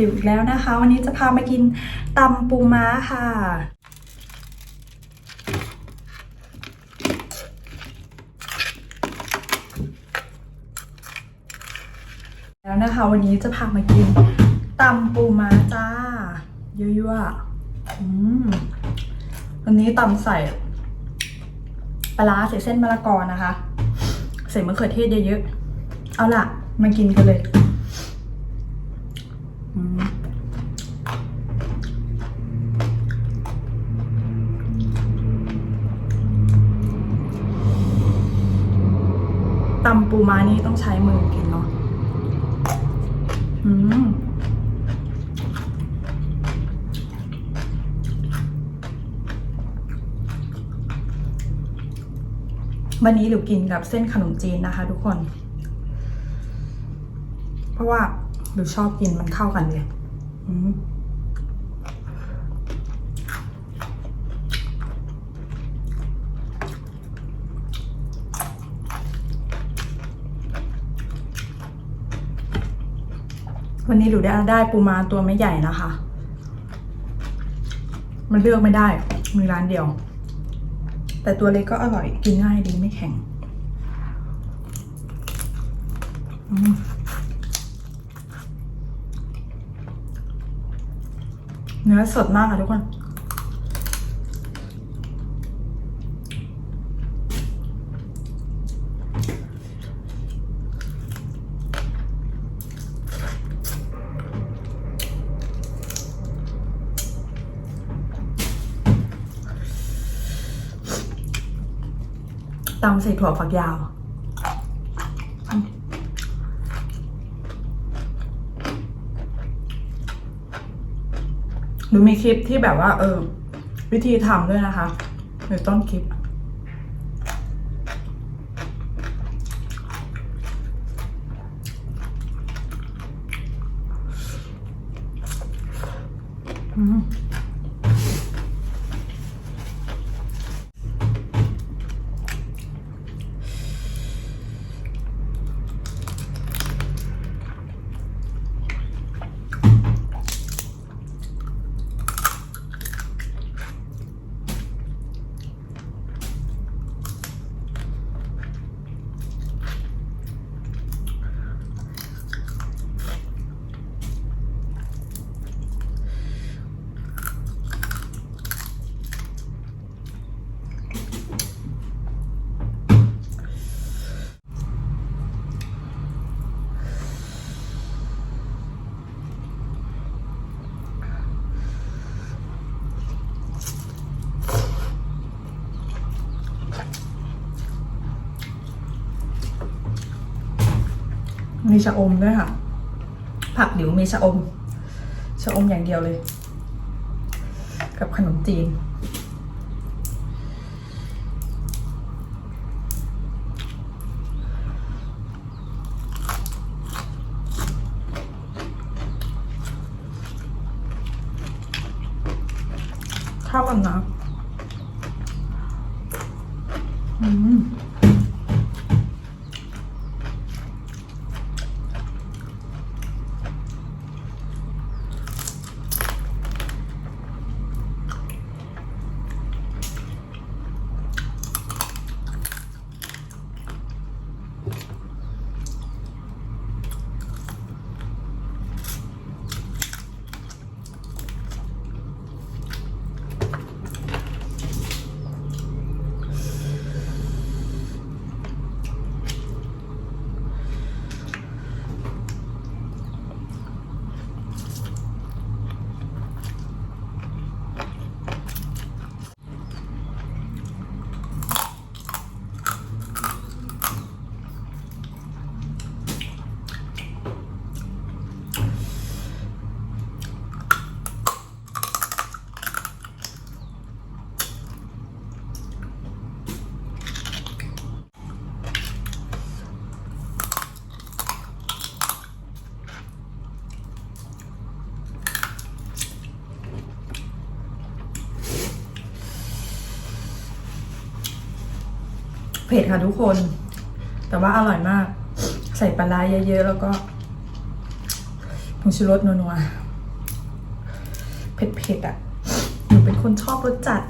หลิวอีกแล้วนะคะ วันนี้จะพามากินตำปูม้าค่ะ แล้วนะคะวันนี้จะพามากินตำปูม้าจ้ายั่วๆอืมวันนี้ตำใส่ปลาร้าใส่เส้นมะละกอนะคะ ใส่มะเขือเทศเยอะๆเอาล่ะ มากินกันเลยอืมตำปู ม้านี่ต้องใช้มือกินเนาะอืมวันนี้หลิวกินกับเส้นขนมจีนนะคะทุกคน เพราะว่าหลิวชอบกินมันเข้ากันเลย อืม วันนี้หนูได้ได้ปูม้าตัวไม่ใหญ่นะคะ มันเลือกไม่ได้ มีร้านเดียว แต่ตัวเล็กก็อร่อยกินง่ายดีไม่แข็งเนื้อสดมากค่ะทุกคน ตำใส่ถั่วฝักยาวหนูมีคลิปที่แบบว่า เออ วิธีทำด้วยนะคะหรือต้นคลิป อืม มีชะอมด้วยค่ะ ผักหลิวมีชะอม ชะอมอย่างเดียวเลย กับขนมจีน เข้ากันนะ อืม เผ็ดค่ะทุกคน แต่ว่าอร่อยมาก ใส่ปลาร้าเยอะๆ แล้วก็ผงชูรสนัวๆ เผ็ดๆอะ่ะหนูเป็นคนชอบรสจัด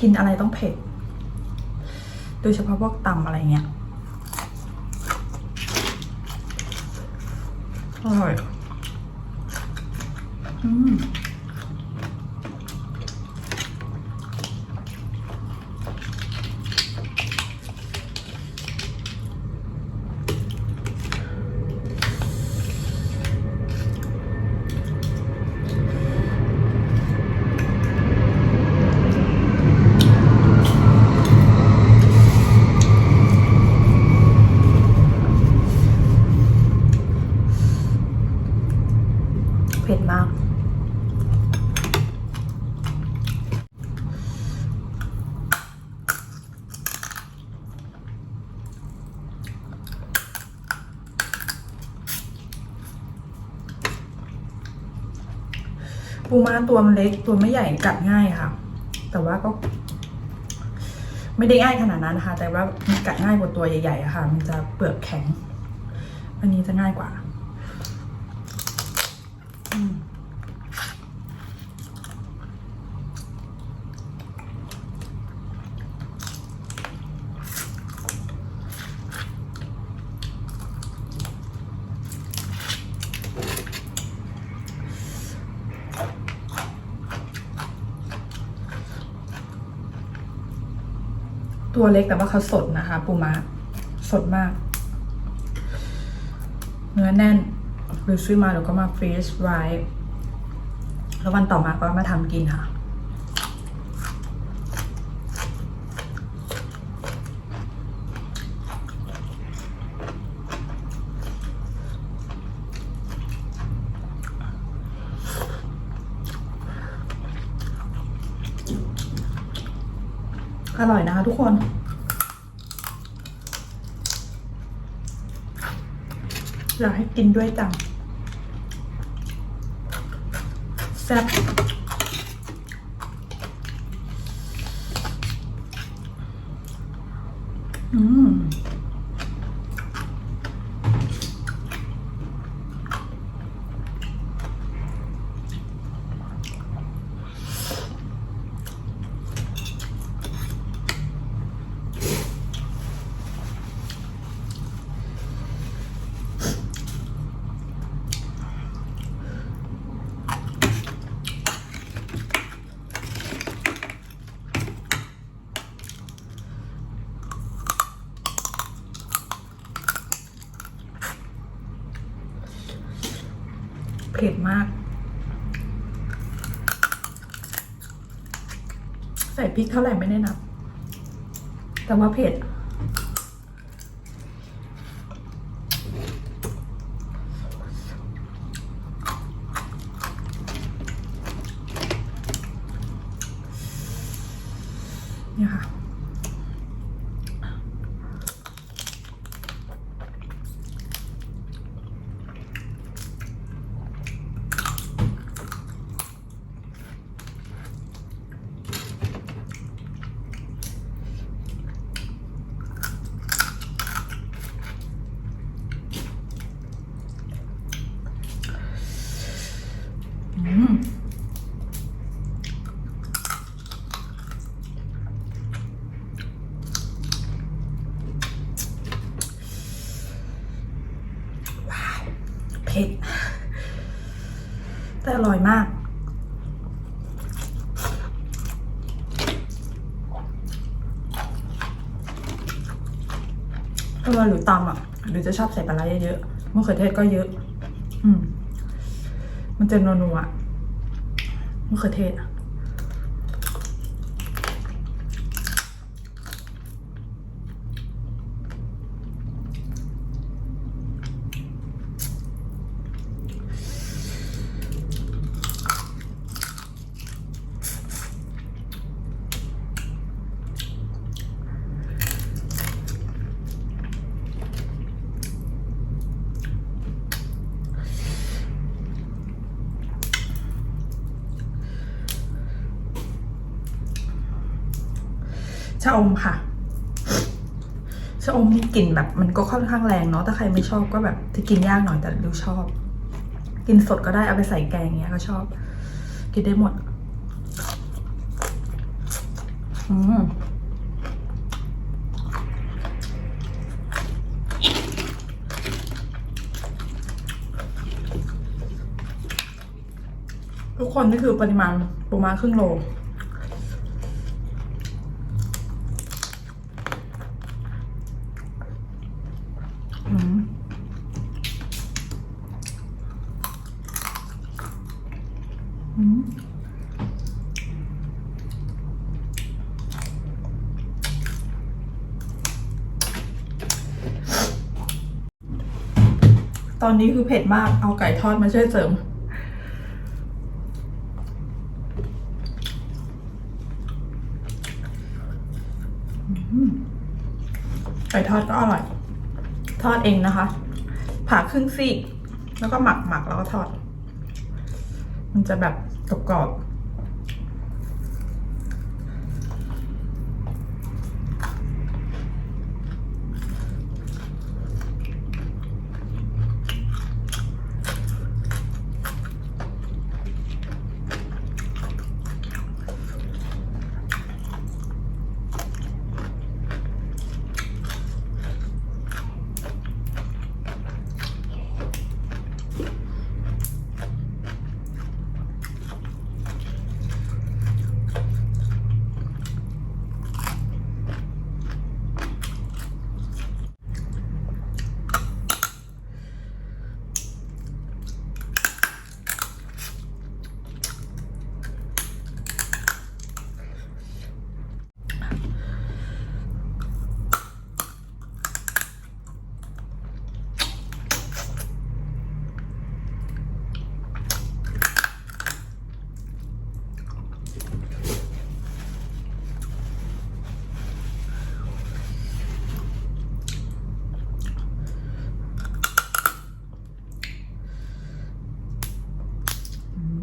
กินอะไรต้องเผ็ด โดยเฉพาะพวกตำอะไรเงี้ย อร่อย อืม ปูม้าตัวมันเล็กตัวไม่ใหญ่กัดง่ายค่ะ แต่ว่าก็ ไม่ได้ง่ายขนาดนั้นนะคะ แต่ว่ามันกัดง่ายกว่าตัวใหญ่ๆค่ะ มันจะเปลือกแข็ง อันนี้จะง่ายกว่า ตัวเล็กแต่ว่าเขาสดนะคะ ปูม้าสดมาก เนื้อแน่นหรือซื้อมาแล้วก็มาฟรีซไว้ แล้ววันต่อมาก็มาทำกินค่ะ ร่อยนะคะทุกคนอยากให้กินด้วยจังแซ่บอืม เผ็ดมาก ใส่พริกเท่าไหร่ไม่ได้นับ แต่ว่าเผ็ด เนี่ยค่ะ เผ็ด แต่อร่อยมากเออหรือตำอะ หรือจะชอบใส่ปลาไหลเยอะๆมะเขือเทศก็เยอะ อืม มันจะนัวๆมะเขือเทศอะ ชะอมค่ะชะอมมีกลิ่นแบบมันก็ค่อนข้างแรงเนาะถ้าใครไม่ชอบก็แบบจะกินยากหน่อยแต่ดูชอบ กินสดก็ได้เอาไปใส่แกงเงี้ยก็ชอบ กินได้หมด อืมทุกคนนี่คือปริมาณประมาณครึ่งโล อืม อืม ตอนนี้คือเผ็ดมาก เอาไก่ทอดมาช่วยเสริมอืมไก่ทอดก็อร่อย ทอดเองนะคะ ผ่าครึ่งซีก แล้วก็หมักหมักแล้วก็ทอด มันจะแบบกรอบๆ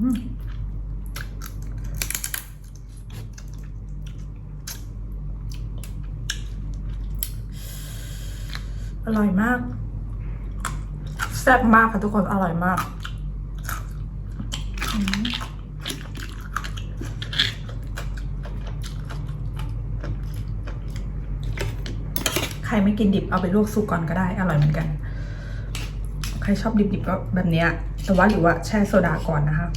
อ ร่อยมาก แซ่บมากค่ะทุกคน อร่อยมาก ใครไม่กินดิบเอาไปลวกซุปก่อนก็ได้ อร่อยเหมือนกัน ใครชอบดิบๆก็แบบเนี้ยแต่ว่าหรือว่าแช่โซดาก่อนนะคะ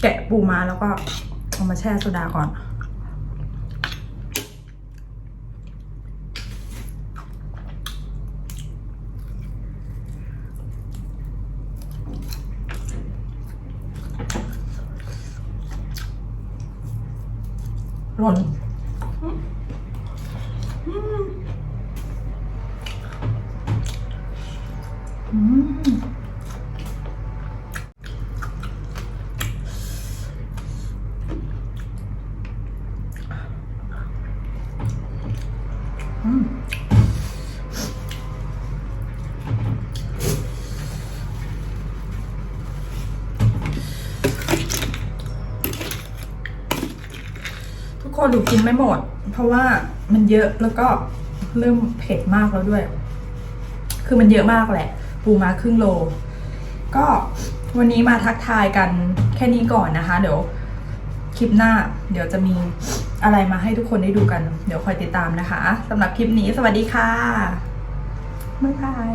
แกะปูมาแล้วก็เอามาแช่โซดาก่อน ห ทุกคนดูกินไม่หมด เพราะว่ามันเยอะแล้วก็เริ่มเผ็ดมากแล้วด้วย คือมันเยอะมากแหละ ปูมาครึ่งโล ก็วันนี้มาทักทายกันแค่นี้ก่อนนะคะ เดี๋ยวคลิปหน้า เดี๋ยวจะมีอะไรมาให้ทุกคนได้ดูกัน เดี๋ยวคอยติดตามนะคะสำหรับคลิปนี้สวัสดีค่ะบ๊ายบาย